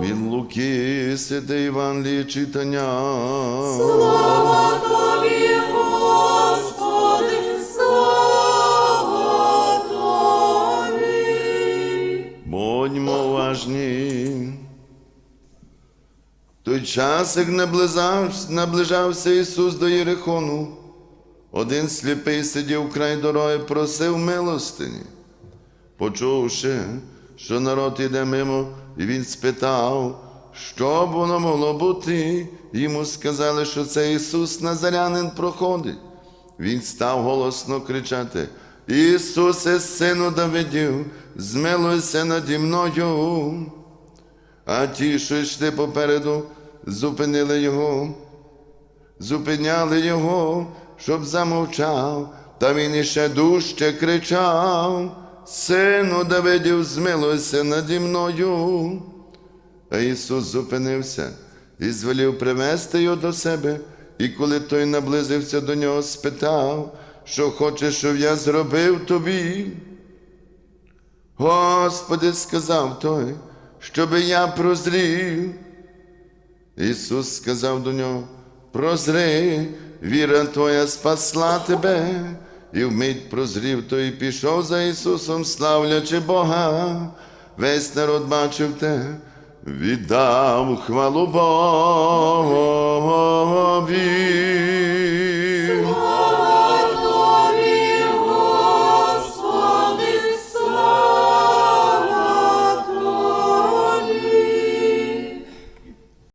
Від Луки, святе Євангеліє читання. Слава Тобі, Господи, слава Тобі. Будьмо уважні. Той час, як наближався Ісус до Єрихону, один сліпий сидів край дороги, просив милостині. Почувши, що народ іде мимо, і він спитав, що б воно могло бути. Йому сказали, що це Ісус Назарянин проходить. Він став голосно кричати: Ісусе, сину Давидів, змилуйся наді мною. А ті, що йшли попереду, зупинили його, зупиняли його, щоб замовчав, та він іще дужче кричав: Сину Давидів, змилуйся наді мною. А Ісус зупинився і звелів привести його до себе, і коли той наблизився до нього, спитав, що хочеш, щоб я зробив тобі. Господи, сказав той, щоби я прозрів. Ісус сказав до нього: прозри, віра твоя спасла тебе, і вмить прозрів той і пішов за Ісусом, славлячи Бога. Весь народ бачив те, віддав хвалу Богові.